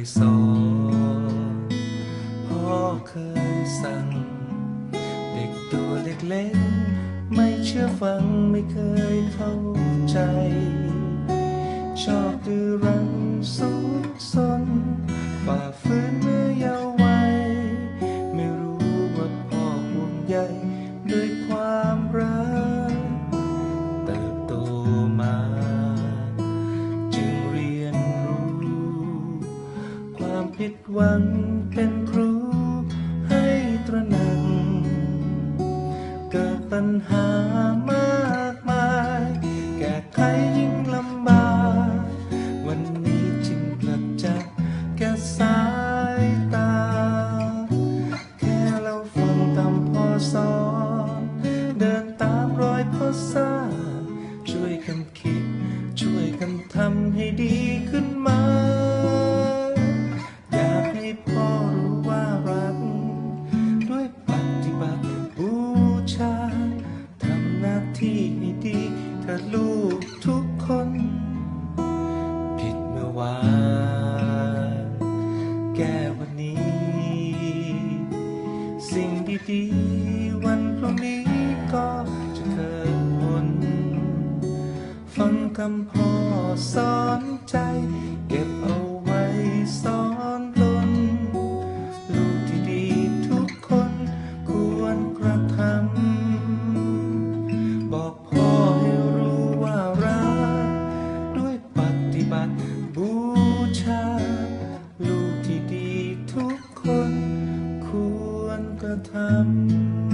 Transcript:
ยสอน พ่อเคยสั่ง เด็กตัวเล็กๆ ไม่เชื่อฟังไม่เคยเข้า ผิดหวังเป็นครูให้ตระหนัก เกิดปัญหามากมาย แก้ไขยิ่งลำบาก วันนี้จึงกลับจากแก่สายตา แค่เราฟังตามพ่อสอน เดินตามรอยพ่อสาช่วยกันคิด ช่วยกันทำให้ดีขึ้นมา ก่วันนี้ สิ่งดีๆวันพรุ่งนี้ก็จะเกิดผล ฟังคำพ่อสอนใจ เก็บเอาไว้ส กระทำ